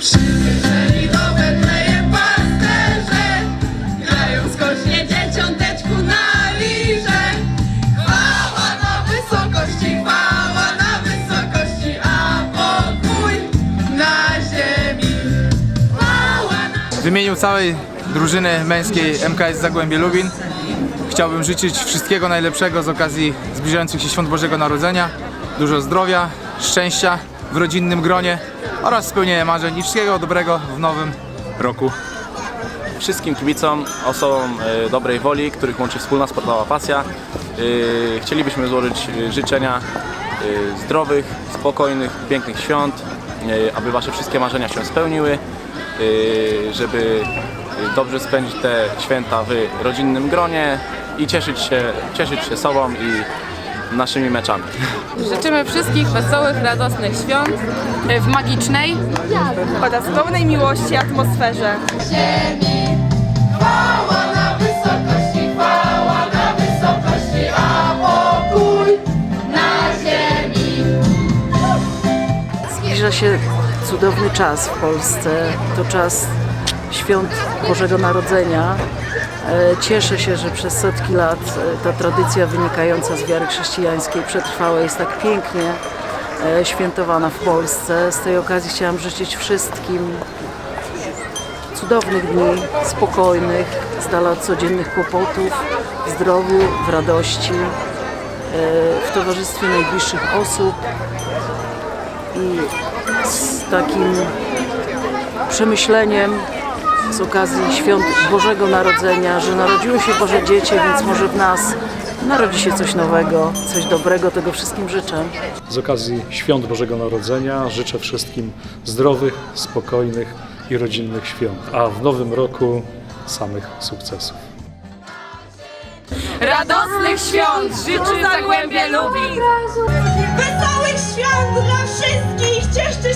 Betlejem pasterze dzieciąteczku na Chwała na wysokości, chwała na wysokości A pokój na ziemi. Na W imieniu całej drużyny męskiej MKS Zagłębie Lubin chciałbym życzyć wszystkiego najlepszego z okazji zbliżających się świąt Bożego Narodzenia. Dużo zdrowia, szczęścia w rodzinnym gronie oraz spełnienia marzeń i wszystkiego dobrego w nowym roku. wszystkim kibicom, osobom e, dobrej woli, których łączy wspólna sportowa pasja. E, Chcielibyśmy złożyć e, życzenia zdrowych, spokojnych, pięknych świąt, aby Wasze wszystkie marzenia się spełniły, żeby dobrze spędzić te święta w rodzinnym gronie i cieszyć się, cieszyć się sobą i naszymi meczami. Życzymy wszystkich wesołych, radosnych świąt w magicznej oraz pełnej miłości atmosferze. Chwała na wysokości, chwała na wysokości A pokój na ziemi Zbliża się cudowny czas w Polsce. To czas świąt Bożego Narodzenia. E, Cieszę się, że przez setki lat e, ta tradycja wynikająca z wiary chrześcijańskiej przetrwała, jest tak pięknie e, świętowana w Polsce. Z tej okazji chciałam życzyć wszystkim cudownych dni, spokojnych, z dala od codziennych kłopotów, w zdrowiu, w radości, w towarzystwie najbliższych osób i z takim przemyśleniem z okazji świąt Bożego Narodzenia, że narodziło się Boże Dziecię, więc może w nas narodzi się coś nowego, coś dobrego. Tego wszystkim życzę. Z okazji świąt Bożego Narodzenia życzę wszystkim zdrowych, spokojnych i rodzinnych świąt, a w nowym roku samych sukcesów. radosnych świąt życzy Zagłębie Lubin! Wesołych świąt dla wszystkich! Cieszcie